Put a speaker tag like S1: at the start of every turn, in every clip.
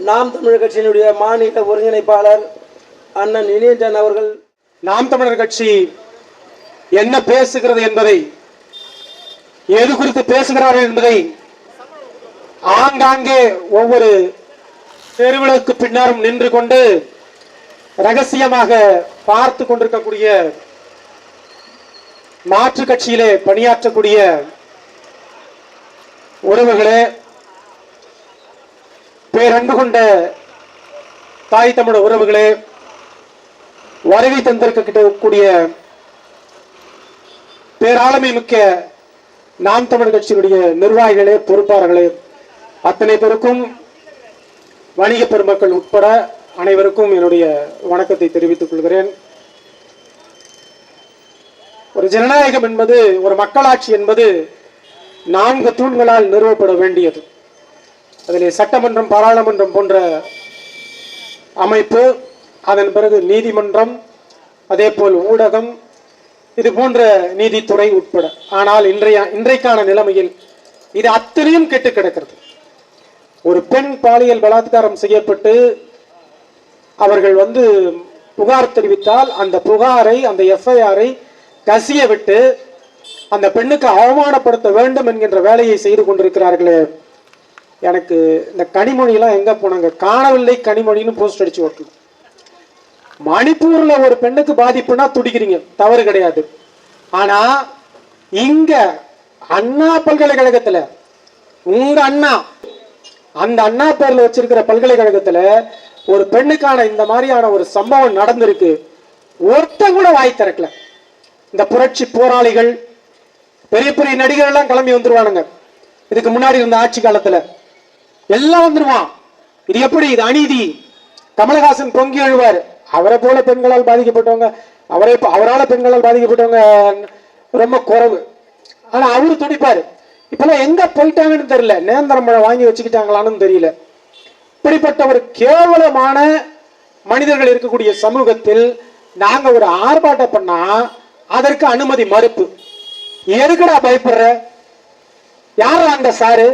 S1: நாம் தமிழர் கட்சியினுடைய மாநில ஒருங்கிணைப்பாளர் அண்ணன் இனியன் அவர்கள்.
S2: நாம் தமிழர் கட்சி என்ன பேசுகிறது என்பதை எது குறித்து பேசுகிறார்கள் என்பதை ஆங்காங்கே ஒவ்வொரு தெருவிளக்கு பின்னரும் நின்று கொண்டு ரகசியமாக பார்த்து கொண்டிருக்கக்கூடிய மாற்று கட்சியிலே பணியாற்றக்கூடிய உறவுகளே பேரன்பு கொண்ட தாய் தமிழ உறவுகளே வருகை தந்திருக்கக்கூடிய பேராளுமை மிக்க நாம் தமிழ் கட்சியினுடைய நிர்வாகிகளே பொறுப்பாளர்களே அத்தனை பேருக்கும் வணிக பெருமக்கள் உட்பட அனைவருக்கும் என்னுடைய வணக்கத்தை தெரிவித்துக் கொள்கிறேன். ஒரு ஜனநாயகம் என்பது ஒரு மக்களாட்சி என்பது நான்கு தூண்களால் நிறுவப்பட வேண்டியது. அதில் சட்டமன்றம் பாராளுமன்றம் போன்ற அமைப்பு அதன் பிறகு நீதிமன்றம் அதே போல் ஊடகம் இது போன்ற நீதித்துறை உட்பட. ஆனால் இன்றைய இன்றைக்கான நிலைமையில் இது அத்தனையும் கெட்டு கிடக்கிறது. ஒரு பெண் பாலியல் பலாத்காரம் செய்யப்பட்டு அவர்கள் வந்து புகார் தெரிவித்தால் அந்த புகாரை அந்த எஃப்ஐஆரை கசிய விட்டு அந்த பெண்ணுக்கு அவமானப்படுத்த வேண்டும் என்கின்ற வேலையை செய்து கொண்டிருக்கிறார்களே எனக்கு இந்த கனிமொழியெல்லாம் எங்கே போனாங்க? காணவில்லை கனிமொழின்னு போஸ்ட் அடிச்சு ஓட்டணும். மணிப்பூரில் ஒரு பெண்ணுக்கு பாதிப்புனா துடிக்கிறீங்க. தவறு கிடையாது. ஆனால் இங்கே அண்ணா பல்கலைக்கழகத்தில் உங்கள் அண்ணா அந்த அண்ணா பேரில் வச்சிருக்கிற பல்கலைக்கழகத்தில் ஒரு பெண்ணுக்கான இந்த மாதிரியான ஒரு சம்பவம் நடந்திருக்கு. ஒருத்தன் கூட வாய் திறக்கல. இந்த புரட்சி போராளிகள் பெரிய பெரிய நடிகர் எல்லாம் கிளம்பி வந்துருவானுங்க. இதுக்கு முன்னாடி இருந்த ஆட்சி காலத்தில். எல்லாம் வந்துருவான் இது எப்படி? இது அநீதி. கமலஹாசன் பொங்கி எழுவார் அவரை போல பெண்களால் பாதிக்கப்பட்டவங்க அவரை அவரால் பெண்களால் பாதிக்கப்பட்டவங்க ரொம்ப குறைவு. ஆனா அவரு துடிப்பாரு. இப்பெல்லாம் எங்க போயிட்டாங்கன்னு தெரியல. நேந்திரம் பழம் வாங்கி வச்சுக்கிட்டாங்களான்னு தெரியல. இப்படிப்பட்ட ஒரு கேவலமான மனிதர்கள் இருக்கக்கூடிய சமூகத்தில் நாங்க ஒரு ஆர்ப்பாட்டம் பண்ணா அதற்கு அனுமதி மறுப்பு. எதுக்குடா பயப்படுற? யாரா அந்த சாரு?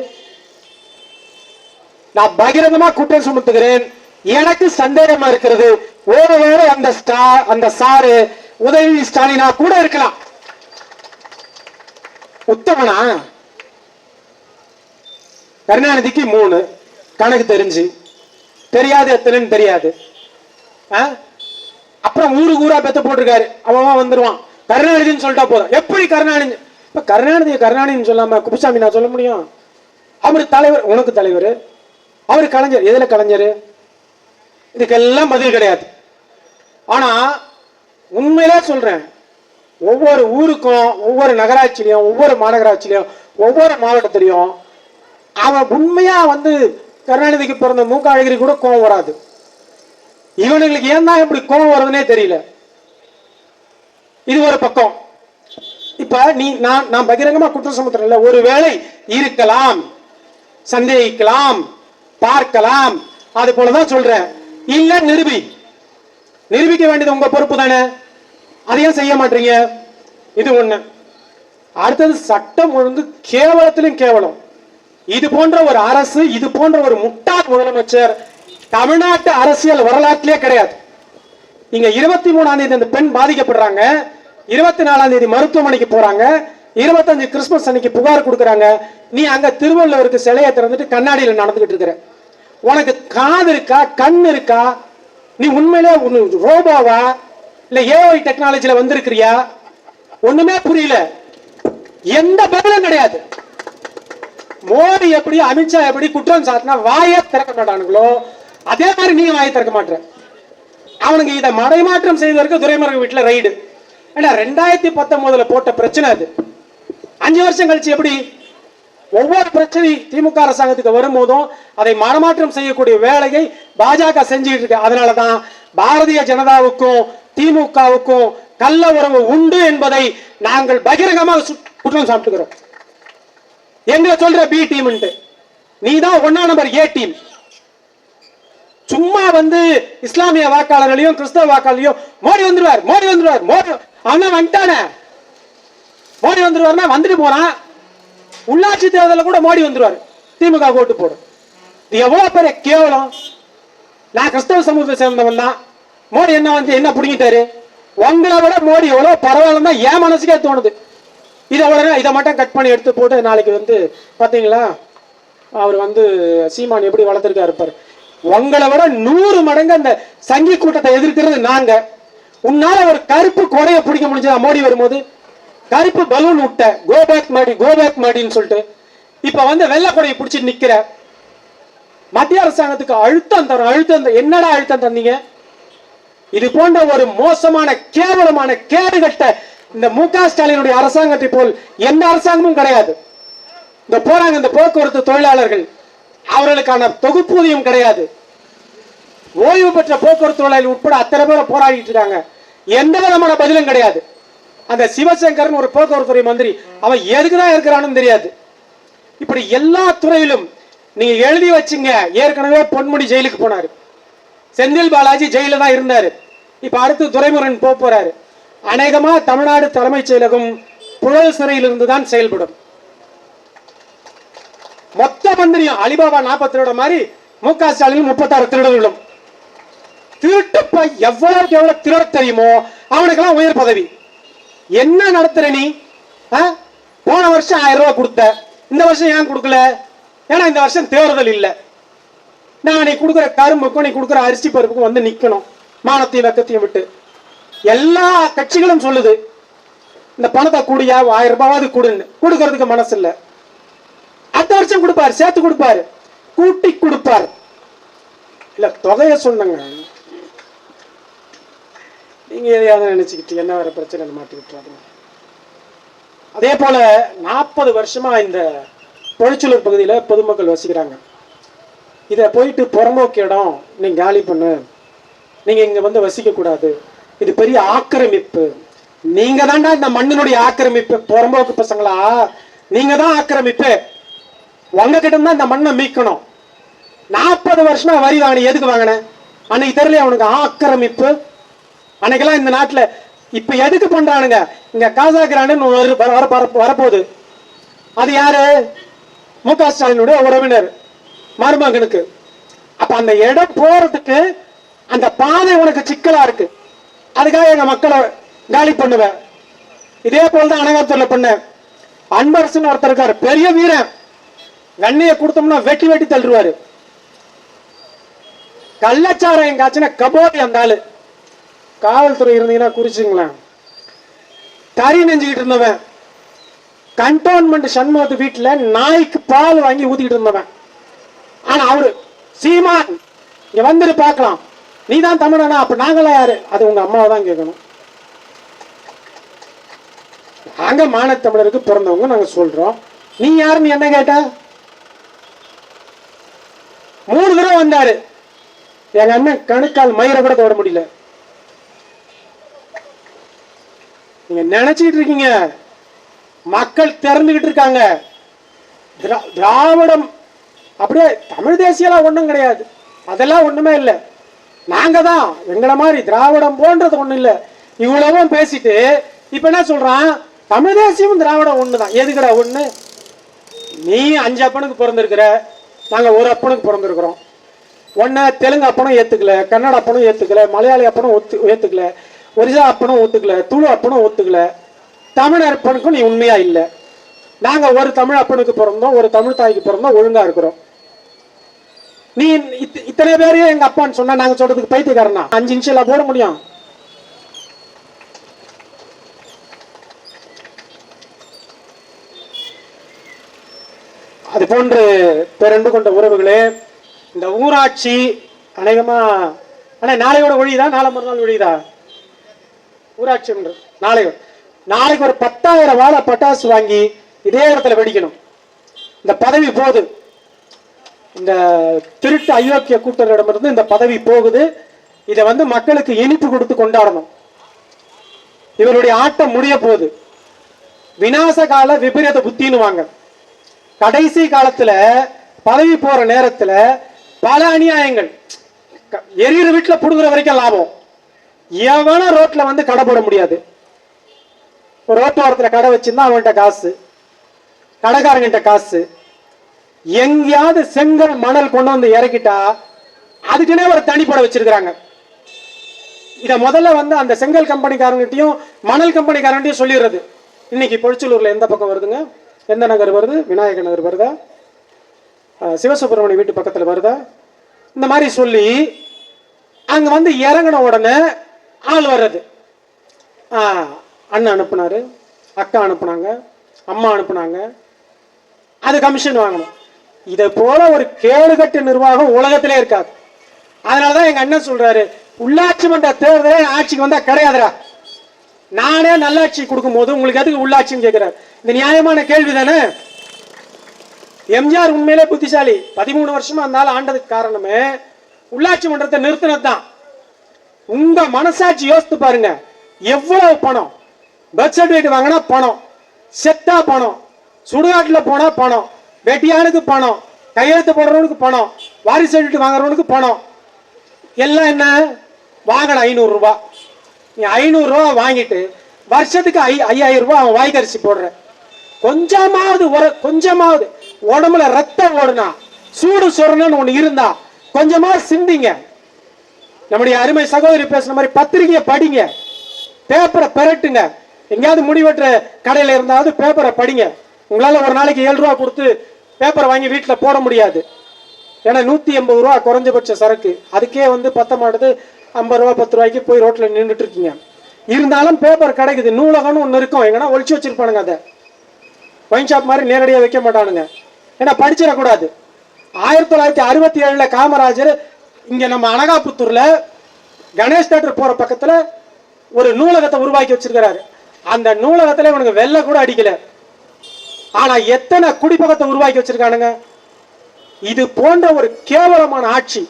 S2: நான் பகிரங்கமா குற்றம் சுமத்துகிறேன். எனக்கு சந்தேகமா இருக்கிறது. ஒருவேளை அந்த ஸ்டார் அந்த சாரு உதவி ஸ்டாலினா கூட இருக்கலாம். உத்தமனா? கருணாநிதிக்கு மூணு. கணக்கு தெரிஞ்சு. தெரியாது எத்தனைன்னு தெரியாது. அப்புறம் ஊருக்கு ஊரா பெத்த போட்டிருக்காரு. அவன் வந்துருவான். கருணாநிதின்னு சொல்லிட்டா போதும். எப்படி கருணாநிதி? இப்ப கருணாநிதி கருணாநிதின்னு சொல்லாம குப்புசாமி நான் சொல்ல முடியும்? அவர் தலைவர் உனக்கு தலைவர். அவர் கலைஞர். எதுல கலைஞர்? இதுக்கெல்லாம் பதில் கிடையாது. ஆனா உண்மையிலே சொல்றேன். ஒவ்வொரு ஊருக்கும் ஒவ்வொரு நகராட்சியிலையும் ஒவ்வொரு மாநகராட்சியிலையும் ஒவ்வொரு மாவட்டத்திலையும் அவன் உண்மையா வந்து கருணாநிதிக்கு பிறந்த மூக்க அழகிரி கூட கோவம் வராது. இவனுங்களுக்கு ஏன் தான் இப்படி கோவம் வருதுன்னே தெரியல. இது ஒரு பக்கம். இப்ப நீ நான் நான் பகிரங்கமா குற்றம் சுமத்துறேன்ல ஒருவேளை இருக்கலாம் சந்தேகிக்கலாம். பார்க்கலாம். அது போலதான் சொல்றேன். இல்ல நிரூபி. நிரூபிக்க வேண்டியது உங்க பொறுப்பு தானே? அதையும் செய்ய மாட்டீங்க. இது ஒண்ணு. அடுத்தது சட்டம் ஒழுங்கு கேவலத்திலும் கேவலம். இது போன்ற ஒரு அரசு இது போன்ற ஒரு முட்டாள் முதலமைச்சர் தமிழ்நாட்டு அரசியல் வரலாற்றிலே கிடையாது. இங்க இருபத்தி மூணாம் தேதி அந்த பெண் பாதிக்கப்படுறாங்க. இருபத்தி நாலாம் தேதி மருத்துவமனைக்கு போறாங்க. இருபத்தஞ்சு கிறிஸ்மஸ் அன்னைக்கு புகார் கொடுக்குறாங்க. நீ அங்க திருவள்ளுவருக்கு சிலையை திறந்துட்டு கண்ணாடியில நடந்துகிட்டு இருக்கிற. உனக்கு காது இருக்கா கண் இருக்கா? நீ உண்மையிலே ரோபோவா? இல்ல ஏஐ டெக்னாலஜில வந்திருக்கிறியா? ஒண்ணுமே புரியல. எந்த பதிலும் கிடையாது. மோடி எப்படி அமித்ஷா எப்படி குற்றம் சாட்டினா வாயே திறக்க மாட்டானுங்களோ அதே மாதிரி நீ வாயை திறக்க மாட்டேற அவனுக்கு இதை மடைமாற்றம் செய்வதற்கு துரைமுருகன் வீட்டுல ரைடு ஏன்னா ரெண்டாயிரத்தி பத்தொன்பதுல போட்ட பிரச்சனை அது. அஞ்சு வருஷம் கழிச்சு எப்படி ஒவ்வொரு பிரச்சனை திமுக அரசாங்கத்துக்கு வரும்போதும் அதை மனமாற்றம் செய்யக்கூடிய வேலையை பாஜக செஞ்சுட்டு இருக்கு. அதனாலதான் பாரதிய ஜனதாவுக்கும் திமுகவுக்கும் கள்ள உறவு உண்டு என்பதை நாங்கள் பகிரங்கமாக குற்றம் சாப்பிட்டுக்கிறோம் எங்களை சொல்ற பி டீம் நீ தான் ஒன்னா நம்பர் ஏ டீம். சும்மா வந்து இஸ்லாமிய வாக்காளர்களையும் கிறிஸ்தவ வாக்காளர்களையும் மோடி வந்துருவார் மோடி வந்துருவார் மோடி அவன் வந்துட்டானே. மோடி வந்துருவாருன்னா வந்துட்டு போறான். உள்ளாட்சி தேர்தலில் கூட மோடி வந்துருவாரு. திமுக ஓட்டு போடும். இது எவ்வளவு பெரிய கேவலம். நான் கிறிஸ்தவ சமூகத்தை சேர்ந்தவன் தான் மோடி என்ன வந்து என்ன பிடிங்கிட்டாரு? உங்களை விட மோடி எவ்வளவு பரவாயில்லன்னா என் மனசுக்கே தோணுது. இதை உடனே இதை மட்டும் கட் பண்ணி எடுத்து போட்டு நாளைக்கு வந்து பார்த்தீங்களா அவர் வந்து சீமான் எப்படி வளர்த்துருக்கா இருப்பார் உங்களை விட நூறு மடங்கு அந்த சங்கி கூட்டத்தை எதிர்க்கிறது நாங்க. உன்னால ஒரு கருப்பு கொடையை பிடிக்க முடிஞ்சதா மோடி வரும்போது? கருப்பு பலூன் விட்ட கோ பேக் மாடி கோ பேக் மாடின்னு சொல்லிட்டு இப்ப வந்து வெள்ளை கொடையை பிடிச்சிட்டு நிக்கிற மத்திய அரசாங்கத்துக்கு அழுத்தம் தரும் அழுத்தம் என்னடா அழுத்தம் தந்தீங்க? இது போன்ற ஒரு மோசமான கேவலமான கேடுகட்ட இந்த மு க ஸ்டாலினுடைய அரசாங்கத்தை போல் எந்த அரசாங்கமும் கிடையாது. இந்த போறாங்க இந்த போக்குவரத்து தொழிலாளர்கள் அவர்களுக்கான தொகுப்பூதியம் கிடையாது. ஓய்வு பெற்ற போக்குவரத்து தொழிலாளர்கள் உட்பட அத்தனை பேரை போராடிட்டு இருக்காங்க. எந்த விதமான பதிலும் கிடையாது. அந்த சிவசங்கரன் ஒரு போக்குவரத்து துறை மந்திரி. அவன் எதுக்குதான் இருக்கிறான்னு தெரியாது. இப்படி எல்லா துறையிலும் நீங்க எழுதி வச்சுங்க. ஏற்கனவே பொன்முடி ஜெயிலுக்கு போனாரு. செந்தில் பாலாஜி ஜெயில தான் இருந்தாரு. இப்ப அடுத்து துரைமுருகன் போக போறாரு. அநேகமா தமிழ்நாடு தலைமைச் செயலகம் புழல் சிறையிலிருந்து தான் செயல்படும். மொத்த மந்திரியும் அலிபாபா நாற்பத்தி ரெண்டு மாதிரி மு க ஸ்டாலின் முப்பத்தாறு திருடர்களும். திருட்டுப்ப எவ்வளவு எவ்வளவு திருட தெரியுமோ அவனுக்கெல்லாம் உயர் பதவி. என்ன நடத்துற நீ? போன வருஷம் ஆயிரம் ரூபாய் கொடுத்த. இந்த வருஷம் ஏன் கொடுக்கல? ஏன்னா இந்த வருஷம் தேர்தல் இல்லை. நான் நீ கொடுக்குற கரும்புக்கும் நீ கொடுக்குற அரிசி பருப்புக்கும் வந்து நிக்கணும். மானத்தையும் வெக்கத்தையும் விட்டு. எல்லா கட்சிகளும் சொல்லுது இந்த பணத்தை கூடியா ஆயிரம் ரூபாவது கொடுன்னு. கொடுக்கறதுக்கு மனசு இல்ல. அடுத்த வருஷம் கொடுப்பாரு சேர்த்து கொடுப்பாரு. கூட்டி கொடுப்பார். இல்ல தொகையை சொன்னங்க நீங்க எதையாவது நினச்சிக்கிட்டு என்ன வேறு பிரச்சனை மாட்டி விட்டுறாதுங்க. அதே போல நாற்பது வருஷமா இந்த பொழிச்சலூர் பகுதியில பொதுமக்கள் வசிக்கிறாங்க. இதை போயிட்டு புறம்போக்கு இடம் நீங்கள் காலி பண்ணு. நீங்கள் இங்க வந்து வசிக்கக்கூடாது இது பெரிய ஆக்கிரமிப்பு. நீங்கள் தாண்டா இந்த மண்ணினுடைய ஆக்கிரமிப்பு. புறம்போக்கு பசங்களா? நீங்க தான் ஆக்கிரமிப்பு. உங்ககிட்ட தான் இந்த மண்ணை மீட்கணும். நாற்பது வருஷமா வரி வாங்கின எதுக்கு வாங்கினேன் அன்னைக்கு தெரியல அவனுக்கு ஆக்கிரமிப்பு? அன்னைக்கெல்லாம் இந்த நாட்டில் இப்போ எதுக்கு பண்ணுறானுங்க இங்கே காசா கிராண்டுன்னு ஒரு வர வர- வர- வரப்போகுது. அது யாரு? மு க ஸ்டாலினுடைய உறவினர் மருமகனுக்கு. அப்போ அந்த இடம் போகிறதுக்கு அந்த பாதை உனக்கு சிக்கலாக இருக்கு. அதுக்காக எங்கள் மக்களை காலி பண்ணுவேன் இதே போல் தான் அனகாத்தூரில் பண்ணேன் அன்பரசன் ஒருத்தர் இருக்கார் பெரிய வீரன். வெண்ணையை கொடுத்தோம்னா வெட்டி வெட்டி தள்ளுவாரு. கள்ளச்சாரம் எங்காச்சுன்னா கபோதி அந்த ஆளு. காவல்துறை இருந்தீங்கன்னா குறிச்சுங்களேன். தறி நெஞ்சுக்கிட்டு இருந்தவன். கண்டோன்மெண்ட் சண்முகத்து வீட்டுல நாய்க்கு பால் வாங்கி ஊத்திக்கிட்டு இருந்தவன். ஆனா அவரு சீமான் இங்க வந்துட்டு பார்க்கலாம் நீ தான் தமிழனா அப்ப நாங்களாம் யாரு? அது உங்க அம்மாவை தான் கேட்கணும். நாங்க மானத்தமிழருக்கு பிறந்தவங்க நாங்க சொல்றோம். நீ யாருன்னு என்ன கேட்ட? மூணு தடவை வந்தாரு. எங்க அண்ணன் கணுக்கால் மயிரை கூட தொட முடியல. நீங்க நினைச்சிட்டு இருக்கீங்க. மக்கள் திறந்துகிட்டு இருக்காங்க. திரா- திராவிடம் அப்படியே தமிழ் தேசியெல்லாம் ஒன்றும் கிடையாது. அதெல்லாம் ஒன்றுமே இல்லை. நாங்கள் தான் எங்களை மாதிரி திராவிடம் போன்றது ஒன்றும் இல்லை. இவ்வளவும் பேசிட்டு இப்போ என்ன சொல்கிறான் தமிழ் தேசியமும் திராவிடம் ஒன்று தான் எதுக்குடா ஒன்று நீ அஞ்சு அப்பனுக்கு பிறந்திருக்கிற. நாங்கள் ஒரு அப்பனுக்கு பிறந்திருக்கிறோம். ஒன்று தெலுங்கு அப்பனும் ஏற்றுக்கல கன்னட அப்பனும் ஏற்றுக்கல மலையாளி அப்பனும் ஒத்து ஏற்றுக்கல ஒரிசா அப்பனும் ஒத்துக்கல துளு அப்பனும் ஒத்துக்கல. தமிழ் அப்பனுக்கும் நீ உண்மையா இல்லை. நாங்க ஒரு தமிழ் அப்பனுக்கு பிறந்தோம் ஒரு தமிழ் தாய்க்கு பிறந்தோம் ஒழுங்கா இருக்கிறோம். நீ இத்தனை பேரையும் எங்க அப்பான்னு சொன்னா நாங்க சொல்றதுக்கு பைத்தியக்காரனா? அஞ்சு நிமிஷம் போட முடியும். அது போன்று பிறண்டு கொண்ட உறவுகளே இந்த ஊராட்சி அநேகமா ஆனா நாளையோட ஒழிதா நாளை மறுநாள் ஒழியுதா? ஊராட்சி ஒன்று நாளை நாளைக்கு ஒரு பத்தாயிரம் வாழை பட்டாசு வாங்கி இதே இடத்துல வெடிக்கணும். இந்த பதவி போகுது. இந்த திருட்டு அயோக்கிய கூட்டரிடமிருந்து இந்த பதவி போகுது. இதை வந்து மக்களுக்கு இனிப்பு கொடுத்து கொண்டாடணும். இவருடைய ஆட்டம் முடிய போகுது. விநாச கால விபரீத புத்தின்னு வாங்க. கடைசி காலத்துல பதவி போற நேரத்துல பல அநியாயங்கள். எரியிற வீட்டுல புடுங்குற வரைக்கும் லாபம். எவனும் ரோட்ல வந்து கடை போட முடியாது. ரோட்டோரத்தில் கடை வச்சிருந்தா அவன்கிட்ட காசு கடைக்காரங்கிட்ட காசு. எங்கேயாவது செங்கல் மணல் கொண்டு வந்து இறக்கிட்டா அதுக்குன்னே ஒரு தனிப்படை வச்சிருக்கிறாங்க. இதை முதல்ல வந்து அந்த செங்கல் கம்பெனிக்காரங்கிட்டையும் மணல் கம்பெனிக்காரங்கிட்டையும் சொல்லிடுறது. இன்னைக்கு பொழிச்சலூர்ல எந்த பக்கம் வருதுங்க? எந்த நகர் வருது? விநாயக நகர் வருதா? சிவசுப்பிரமணிய வீட்டு பக்கத்தில் வருதா? இந்த மாதிரி சொல்லி அங்கே வந்து இறங்கின உடனே ஆள் வர்றது. ஆ, அண்ணன் அனுப்புனாரு அக்கா அனுப்புனாங்க அம்மா அனுப்புனாங்க. அது கமிஷன் வாங்கணும். இதை போல ஒரு கேடுகட்டு நிர்வாகம் உலகத்திலே இருக்காது. அதனாலதான் எங்க அண்ணன் சொல்றாரு உள்ளாட்சி மன்ற தேர்தலே ஆட்சிக்கு வந்தா கிடையாதுடா. நானே நல்லாட்சி கொடுக்கும் போது உங்களுக்கு எதுக்கு உள்ளாட்சின்னு கேட்குறாரு இந்த நியாயமான கேள்வி தானே? எம்ஜிஆர் உண்மையிலே புத்திசாலி. பதிமூணு வருஷமா அந்த ஆள் ஆண்டதுக்கு காரணமே உள்ளாட்சி மன்றத்தை நிறுத்தினது தான் உங்க மனசாட்சி யோசித்து பாருங்க. எவ்வளவு பணம்? பர்த் சர்டிபிகேட் வாங்கினா பணம். செத்தா பணம். சுடுகாட்டில் போனா பணம். வெட்டியானுக்கு பணம். கையெழுத்து போடுறவனுக்கு பணம். வாரிசு சர்டிபிகேட் வாங்குறவனுக்கு பணம். எல்லாம் என்ன? வாங்கின ஐநூறுரூவா நீ ஐநூறுரூவா வாங்கிட்டு வருஷத்துக்கு ஐ ஐயாயிரம் ரூபாய் அவன் வாய்க்கரிசி போடுற. கொஞ்சமாவது ஒரு கொஞ்சமாவது உடம்புல ரத்தம் ஓடுனா சூடு சொரணன்னு ஒன்று இருந்தா கொஞ்சமா சிந்திங்க. நம்முடைய அருமை சகோதரி பேசுன மாதிரி பத்திரிகையை படிங்க. பேப்பரை பெரட்டுங்க. எங்கேயாவது முடிவெட்டுற கடையில இருந்தாவது பேப்பரை படிங்க. உங்களால ஒரு நாளைக்கு ஏழு ரூபா கொடுத்து பேப்பரை வாங்கி வீட்டில் போட முடியாது. ஏன்னா நூத்தி எண்பது ரூபா குறைஞ்சபட்ச சரக்கு. அதுக்கே வந்து பத்த மாட்டுது ஐம்பது ரூபா பத்து ரூபாய்க்கு போய் ரோட்ல நின்றுட்டு இருக்கீங்க. இருந்தாலும் பேப்பர் கிடைக்குது. நூலகம்னு ஒன்று இருக்கும். எங்கன்னா ஒழிச்சு வச்சிருப்பானுங்க அதை. ஒயின் ஷாப் மாதிரி நேரடியாக வைக்க மாட்டானுங்க. ஏன்னா படிச்சிடக்கூடாது. ஆயிரத்தி தொள்ளாயிரத்தி அறுபத்தி ஏழுல காமராஜர் இங்கே நம்ம அனகாபுத்தூரில் கணேஷ் தேட்டர் போகிற பக்கத்தில் ஒரு நூலகத்தை உருவாக்கி வச்சிருக்கிறாரு. அந்த நூலகத்தில் இவனுக்கு வெள்ளை கூட அடிக்கல. ஆனால் எத்தனை குடிப்பகத்தை உருவாக்கி வச்சிருக்கானுங்க? இது போன்ற ஒரு கேவலமான ஆட்சி.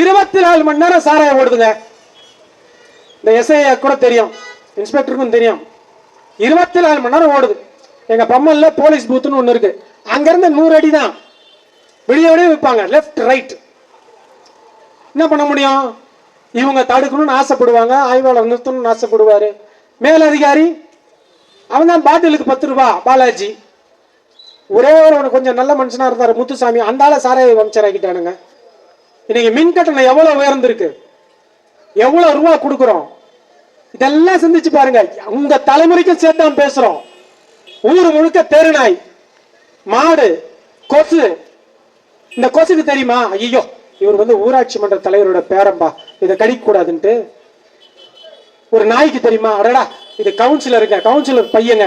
S2: இருபத்தி நாலு மணி நேரம் சாராயம் ஓடுதுங்க. இந்த எஸ்ஐ கூட தெரியும். இன்ஸ்பெக்டருக்கும் தெரியும். இருபத்தி நாலு மணி நேரம் ஓடுது. எங்க பம்மல்ல போலீஸ் பூத்துன்னு ஒன்று இருக்கு. அங்கிருந்து நூறு அடி தான் விடிய விடிய விற்பாங்க லெஃப்ட் ரைட் என்ன பண்ண முடியும்? இவங்க தடுக்கணும்னு ஆசைப்படுவாங்க ஆய்வாளர் நிறுத்தணும்னு ஆசைப்படுவாரு. மேலதிகாரி அவன் தான் பாட்டிலுக்கு பத்து ரூபா பாலாஜி. ஒரே ஒரு கொஞ்சம் நல்ல மனுஷனாக இருந்தார் முத்துசாமி. அந்த ஆளை சாராய வம்சர் இன்னைக்கு மின் கட்டணம் எவ்வளோ உயர்ந்திருக்கு? எவ்வளோ ரூபா கொடுக்குறோம்? இதெல்லாம் சிந்திச்சு பாருங்க. உங்க தலைமுறைக்கும் சேர்த்து தான் பேசுறோம். ஊர் முழுக்க தெருநாய் மாடு கொசு. இந்த கொசுக்கு தெரியுமா? ஐயோ இவர் வந்து ஊராட்சி மன்ற தலைவரோட பேரம்பா இதை கடிக்கூடாதுன்ட்டு ஒரு நாய்க்கு தெரியுமா? அடடா இது கவுன்சிலருங்க கவுன்சிலர் பையங்க.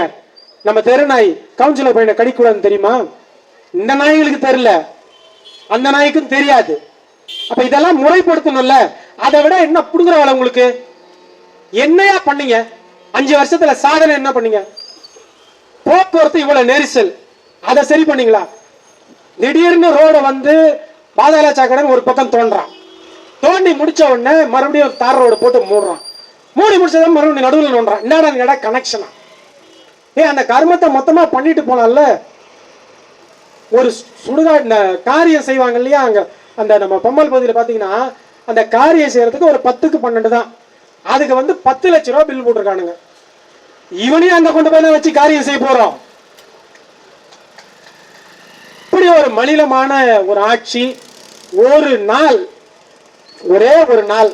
S2: நம்ம தெரு நாய் கவுன்சிலர் பையனை கடிக்கூடாதுன்னு தெரியுமா? இந்த நாய்களுக்கு தெரியல. அந்த நாய்க்கும் தெரியாது. அப்ப இதெல்லாம் முறைப்படுத்தணும்ல. அதை விட என்ன புடுங்குற வேலை உங்களுக்கு? என்னையா பண்ணீங்க? அஞ்சு வருஷத்துல சாதனை என்ன பண்ணீங்க? போக்குவரத்து இவ்வளவு நெரிசல். அதை சரி பண்ணீங்களா? திடீர்னு ரோட வந்து பாதாள சாக்கடை ஒரு பக்கம் தோன்றான். தோண்டி முடிச்ச உடனே மறுபடியும் தார் ரோடு போட்டு மூடுறான். மூடி முடிச்சதான் மறுபடியும் நடுவில் நோண்டுறான் என்னடா கேட்டா கனெக்ஷனா ஏ அந்த கர்மத்தை மொத்தமா பண்ணிட்டு போனால ஒரு சுடுகா இந்த காரியம் செய்வாங்க இல்லையா? அங்க அந்த நம்ம பொம்மல் பகுதியில் பார்த்தீங்கன்னா அந்த காரியம் செய்யறதுக்கு ஒரு பத்துக்கு பன்னெண்டு தான். அதுக்கு வந்து பத்து லட்ச ரூபா பில் போட்டிருக்கானுங்க. இவனையும் அங்க கொண்டு போய் தான் வச்சு காரியம் செய்ய போறோம்? இப்படி ஒரு மலினமான ஒரு ஆட்சி ஒரு நாள் ஒரே ஒரு நாள்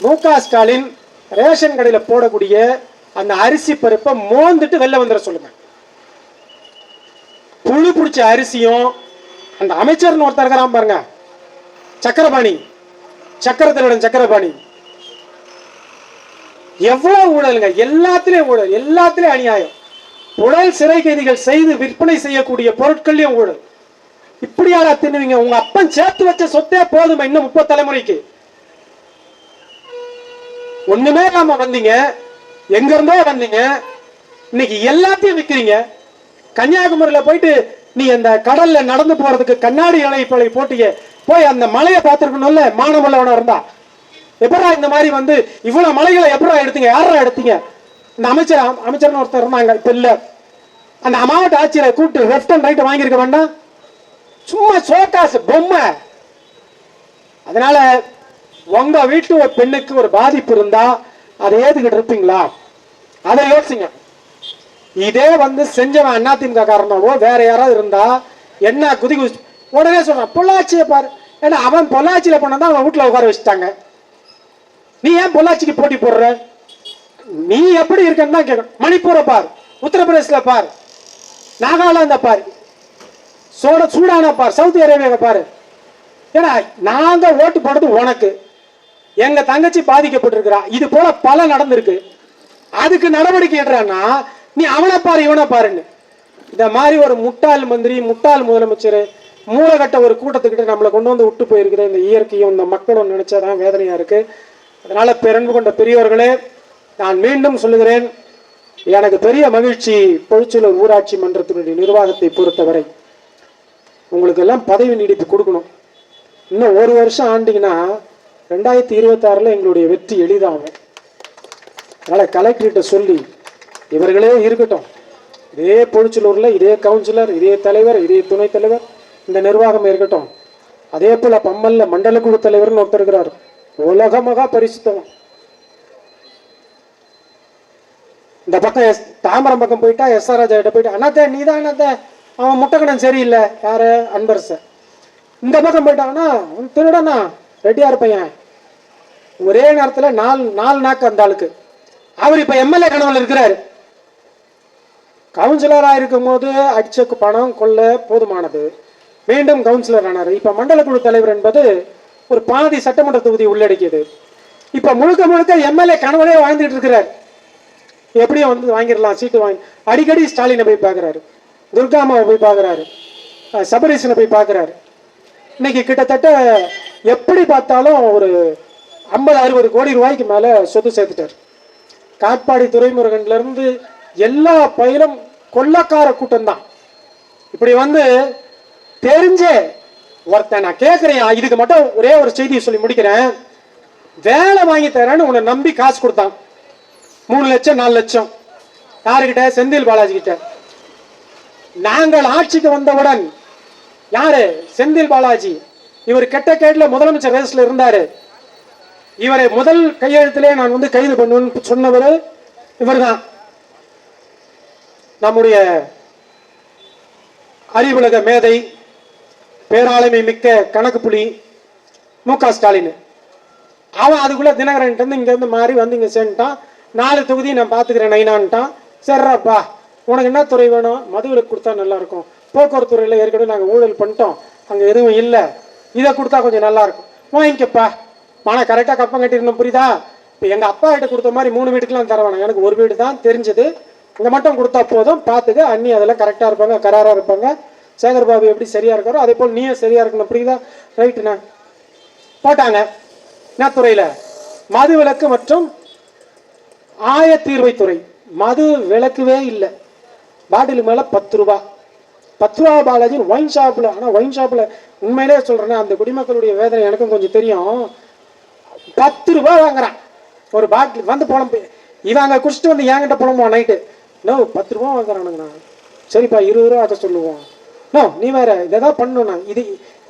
S2: மு க ஸ்டாலின் ரேஷன் கடையில போடக்கூடிய அந்த அரிசி பருப்பை மோந்துட்டு வெளில வந்துட சொல்லுங்க. புழு பிடிச்ச அரிசியும் அந்த அமைச்சர்னு ஒருத்தர் இருக்கிறான் பாருங்க. சக்கரபாணி. சக்கரத்தினுடன் சக்கரபாணி. எவ்வளவு ஊழலுங்க? எல்லாத்திலையும் ஊழல் எல்லாத்திலையும் அநியாயம். புழல் சிறை கைதிகள் செய்து விற்பனை செய்யக்கூடிய பொருட்கள்லையும் ஊழல். இப்படியாரா தின்னுவீங்க? உங்க அப்பன் சேர்த்து வச்ச சொத்தே போதுமா இன்னும் முப்பது தலைமுறைக்கு? ஒண்ணுமே இல்லாம வந்தீங்க. எங்க இருந்தோ வந்தீங்க. இன்னைக்கு எல்லாத்தையும் விக்கிறீங்க. கன்னியாகுமரியில போயிட்டு நீ அந்த கடல்ல நடந்து போறதுக்கு கண்ணாடி இலை போட்டிய போய் அந்த மலையை பார்த்திருக்கணும்ல மானமுள்ளவனா இருந்தா. எப்படா இந்த மாதிரி வந்து இவ்வளவு மலைகளை எப்படா எடுத்தீங்க? யாரா எடுத்தீங்க? இந்த அமைச்சர் அமைச்சர்னு ஒருத்தர் இருந்தாங்க இப்ப இல்ல. அந்த மாவட்ட ஆட்சியரை கூப்பிட்டு லெப்ட் அண்ட் ரைட் வாங்கியிருக்க வேண்டாம். சும்மா சோட்டாசு பொம்மை. அதனால உங்க வீட்டு ஒரு பெண்ணுக்கு ஒரு பாதிப்பு இருந்தா அதை ஏத்துக்கிட்டு இருப்பீங்களா? அதை யோசிங்க. இதே வந்து செஞ்சவன் அதிமுக காரணமோ வேற யாராவது இருந்தா என்ன குதி குதி உடனே சொல்றான் பொள்ளாச்சியை பாரு. ஏன்னா அவன் பொள்ளாச்சியில போனதான் அவன் வீட்டுல உட்கார வச்சுட்டாங்க. நீ ஏன் பொள்ளாச்சிக்கு போட்டி போடுற? நீ எப்படி இருக்கன்னு தான் கேட்கணும் மணிப்பூரை பார் உத்தரப்பிரதேசில பார் நாகாலாந்த பார். சோட சூடான பார் சவுதி அரேபியாவை பாரு. ஏன்னா நாங்க ஓட்டு போடுறது உனக்கு. எங்க தங்கச்சி பாதிக்கப்பட்டிருக்கிறா. இது போல பல நடந்திருக்கு. அதுக்கு நடவடிக்கை எடுறான்னா நீ அவனை பாரு இவனை பாருன்னு. இந்த மாதிரி ஒரு முட்டாள் மந்திரி முட்டாள் முதலமைச்சர் மூலகட்ட ஒரு கூட்டத்துக்கிட்ட நம்மளை கொண்டு வந்து விட்டு போயிருக்கிற இந்த இயற்கையும் இந்த மக்களும் நினைச்சாதான் வேதனையா இருக்கு. அதனால பெரன்பு கொண்ட பெரியவர்களே நான் மீண்டும் சொல்லுகிறேன் எனக்கு பெரிய மகிழ்ச்சி பொழிச்சலூர் ஊராட்சி மன்றத்தினுடைய நிர்வாகத்தை பொறுத்தவரை. உங்களுக்கு எல்லாம் பதவி நீடிப்பு கொடுக்கணும். இன்னும் ஒரு வருஷம் ஆண்டிங்கன்னா ரெண்டாயிரத்தி இருபத்தாறில் எங்களுடைய வெற்றி எளிதாகும். அதனால் கலெக்டர்கிட்ட சொல்லி இவர்களே இருக்கட்டும். இதே பொழிச்சலூரில் இதே கவுன்சிலர் இதே தலைவர் இதே துணைத் தலைவர் இந்த நிர்வாகம் இருக்கட்டும். அதே போல் பம்மல்ல மண்டல குழு தலைவர்னு ஒருத்தர் இருக்கிறார். உலக மகா பரிசுத்தவன். இந்த பக்கம் எஸ் தாம்பரம் பக்கம் போயிட்டா எஸ் ஆர் ராஜா கிட்ட போயிட்டா அண்ணாத்த நீ தான் அவன் முட்டைக்கடன் சரியில்லை. யார்? அன்பரச இந்த பக்கம் போயிட்டாங்கன்னா திருடனா ரெட்டியார் பையன் ஒரே நேரத்தில் நாலு நாலு நாக்கு அந்த ஆளுக்கு. அவர் இப்போ எம்எல்ஏ கனவில் இருக்கிறாரு. கவுன்சிலராக இருக்கும் போது அடிச்சக்கு பணம் கொள்ள போதுமானது. மீண்டும் கவுன்சிலர் ஆனார். இப்போ மண்டல குழு தலைவர் என்பது ஒரு பாதி சட்டமன்ற தொகுதி உள்ளடக்கியது. இப்போ முழுக்க முழுக்க எம்எல்ஏ கனவுலே வாழ்ந்துட்டு இருக்கிறார். எப்படியும் வந்து வாங்கிடலாம் சீட்டு வாங்கி அடிக்கடி ஸ்டாலினை போய் பார்க்குறாரு. துர்காமாவை போய் பார்க்குறாரு. சபரீசனை போய் பார்க்குறாரு. இன்னைக்கு கிட்டத்தட்ட எப்படி பார்த்தாலும் ஒரு ஐம்பது அறுபது கோடி ரூபாய்க்கு மேலே சொத்து சேர்த்துட்டார். காட்பாடி துறைமுருகன்லேருந்து எல்லா பயிலும் கொள்ளக்கார கூட்டம் தான் இப்படி வந்து தெரிஞ்சே ஒருத்தன் நான் கேட்குறேன் இதுக்கு மட்டும் ஒரே ஒரு செய்தியை சொல்லி முடிக்கிறேன். வேலை வாங்கி தரேன்னு உன்னை நம்பி காசு கொடுத்தான். மூணு லட்சம் நாலு லட்சம். யாருக்கிட்ட? செந்தில் பாலாஜி கிட்ட நாங்கள் ஆட்சிக்கு வந்தவுடன் யாரு? செந்தில் பாலாஜி. இவர் கெட்ட கேட்ல முதலமைச்சர் ரேஸ்ல இருந்தாரு. இவரை முதல் கையெழுத்திலே நான் வந்து கைது பண்ணுவேன்னு சொன்னவர் இவர்தான். நம்முடைய அறிவுலக மேதை பேராளுமை மிக்க கணக்கு புலி மு க ஸ்டாலின். அவன் அதுக்குள்ள தினகரன் இருந்து இங்க இருந்து மாறி வந்து இங்க சேர்ந்துட்டான். நாலு தொகுதி நான் பாத்துக்கிறேன் நைனான்ட்டான். சரிப்பா உனக்கு என்ன துறை வேணும்? மதுவிலக்கு கொடுத்தா நல்லாயிருக்கும். போக்குவரத்துறையில் போக்குவரத்து ஏற்கனவே நாங்கள் ஊழல் பண்ணிட்டோம். அங்கே எதுவும் இல்லை. இதை கொடுத்தா கொஞ்சம் நல்லாயிருக்கும். வாங்கிக்கப்பா. ஆனால் கரெக்டாக கப்பம் கட்டியிருந்தோம் புரியுதா? இப்போ எங்கள் அப்பா கிட்ட கொடுத்த மாதிரி மூணு வீட்டுக்கெலாம் தர எனக்கு ஒரு வீடு தான் தெரிஞ்சது. இங்கே மட்டும் கொடுத்தா போதும். பார்த்துக்க. அண்ணி அதெல்லாம் கரெக்டாக இருப்பாங்க கராராக இருப்பாங்க. சேகர் பாபு எப்படி சரியாக இருக்காரோ அதே போல் நீயும் சரியாக இருக்கணும் புரியுதா? ரைட்டுண்ணா போட்டாங்க. என்ன துறையில்? மது விலக்கு மற்றும் ஆயத்தீர்வைத்துறை மது விளக்குவே இல்லை. பாட்டில் மேலே பத்து ரூபா. பத்து ரூபா பாலாஜி ஒயின் ஷாப்பில் ஆனால் ஒயின் ஷாப்பில் உண்மையிலே சொல்கிறேன்னா அந்த குடிமக்களுடைய வேதனை எனக்கும் கொஞ்சம் தெரியும். பத்து ரூபா வாங்குறான். ஒரு பாட்டில் வந்து புலம்பு. இவன் அங்கே குடிச்சிட்டு வந்து என்கிட்ட புலம்புவான் நைட்டு நோ பத்து ரூபா வாங்குறானுங்கண்ணா. சரிப்பா இருபது ரூபா அதை சொல்லுவோம். நோ நீ வேற இதை தான் நாங்கள் இது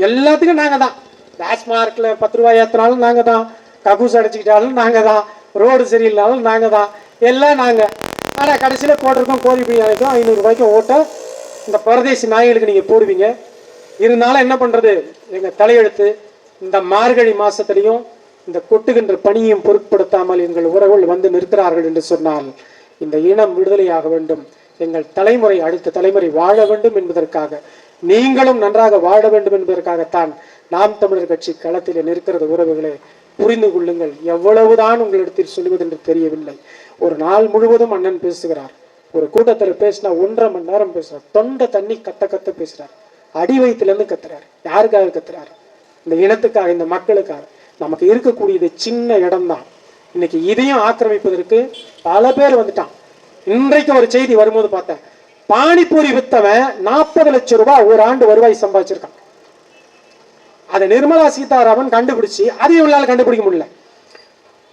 S2: எல்லாத்துக்கும் நாங்கள் தான். டாஸ்மார்க்கில் பத்து ரூபா ஏற்றினாலும் நாங்கள் தான். கக்கூஸ் அடிச்சுக்கிட்டாலும் நாங்கள் தான். ரோடு சரியில்லாலும் நாங்கள் தான். எல்லாம் நாங்கள் ஆனால் கடைசியில் கோட்டருக்கும் கோழி பிரியாணிக்கும் ஐநூறுரூபாய்க்கும் ஓட்ட இந்த பரதேசி நாய்களுக்கு நீங்கள் போடுவீங்க. இருந்தாலும் என்ன பண்ணுறது எங்கள் தலையெழுத்து இந்த மார்கழி மாதத்துலையும் இந்த கொட்டுகின்ற பணியும் பொருட்படுத்தாமல் எங்கள் உறவுகள் வந்து நிற்கிறார்கள் என்று சொன்னால் இந்த இனம் விடுதலையாக வேண்டும். எங்கள் தலைமுறை அடுத்த தலைமுறை வாழ வேண்டும் என்பதற்காக நீங்களும் நன்றாக வாழ வேண்டும் என்பதற்காகத்தான் நாம் தமிழர் கட்சி களத்தில் நிற்கிறது உறவுகளை. புரிந்து கொள்ளுங்கள். எவ்வளவுதான் உங்களிடத்தில் சொல்வது என்று தெரியவில்லை. ஒரு நாள் முழுவதும் அண்ணன் பேசுகிறார். ஒரு கூட்டத்தில் பேசினா ஒன்றரை மணி நேரம் பேசுறார். தொண்டை தண்ணி கத்த கத்த பேசுறார். அடி வயிற்றுலேருந்து கத்துறாரு. யாருக்காக கத்துறாரு? இந்த இனத்துக்காக இந்த மக்களுக்காக. நமக்கு இருக்கக்கூடியது சின்ன இடம்தான். இன்னைக்கு இதையும் ஆக்கிரமிப்பதற்கு பல பேர் வந்துட்டான். இன்றைக்கு ஒரு செய்தி வரும்போது பார்த்தேன். பானிபூரி வித்தவன் நாற்பது லட்சம் ரூபாய் ஒரு ஆண்டு வருவாய் சம்பாதிச்சிருக்கான். அதை நிர்மலா சீதாராமன் கண்டுபிடிச்சு அதையும் இவங்களால கண்டுபிடிக்க முடியல.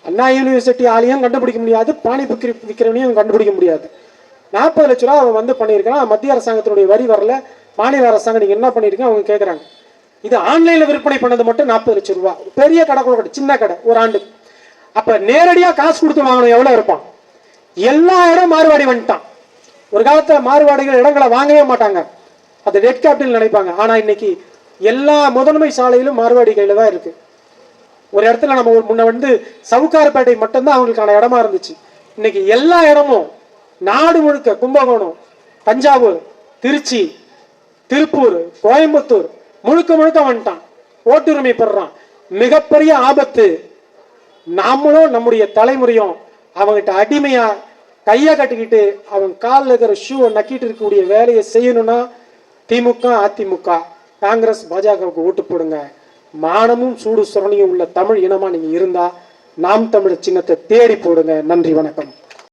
S2: அண்ணா யூனிவர்சிட்டி ஆலையும் கண்டுபிடிக்க முடியாது பானி விக்கிரி விற்கிறவனையும் கண்டுபிடிக்க முடியாது. நாற்பது லட்ச ரூபா அவன் வந்து பண்ணியிருக்கான். மத்திய அரசாங்கத்தினுடைய வரி வரல. மாநில அரசாங்கம் நீங்கள் என்ன பண்ணியிருக்கீங்க அவங்க கேட்குறாங்க இது ஆன்லைனில் விற்பனை பண்ணது மட்டும் நாற்பது லட்சம் ரூபா. பெரிய கடை கூட கடை சின்ன கடை. ஒரு ஆண்டு அப்போ நேரடியாக காசு கொடுத்து வாங்கணும் எவ்வளோ இருப்பான்? எல்லா இடம் மாறுவாடி வந்துட்டான். ஒரு காலத்தில் மாறுவாடிகள் இடங்களை வாங்கவே மாட்டாங்க. அது ரெட் கேபிட்டல் நினைப்பாங்க. ஆனால் இன்னைக்கு எல்லா முதன்மை சாலையிலும் மாறுவாடி கையில் தான் இருக்குது ஒரு இடத்துல நம்ம ஒரு முன்ன வந்து சவுக்காரப்பேட்டை மட்டும்தான் அவங்களுக்கான இடமா இருந்துச்சு. இன்னைக்கு எல்லா இடமும் நாடு முழுக்க கும்பகோணம் தஞ்சாவூர் திருச்சி திருப்பூர் கோயம்புத்தூர் முழுக்க முழுக்க வந்துட்டான். ஓட்டுரிமை பெறான். மிகப்பெரிய ஆபத்து. நாமளும் நம்முடைய தலைமுறையும் அவங்ககிட்ட அடிமையா கையை கட்டிக்கிட்டு அவன் காலில் இருக்கிற ஷூவை நக்கிட்டு இருக்கக்கூடிய வேலையை செய்யணும்னா திமுக அதிமுக காங்கிரஸ் பாஜகவுக்கு ஓட்டு போடுங்க. மானமும் சூடு சுரணியும் உள்ள தமிழ் இனமா நீங்க இருந்தா நாம் தமிழர் சின்னத்தை தேடி போடுங்க. நன்றி வணக்கம்.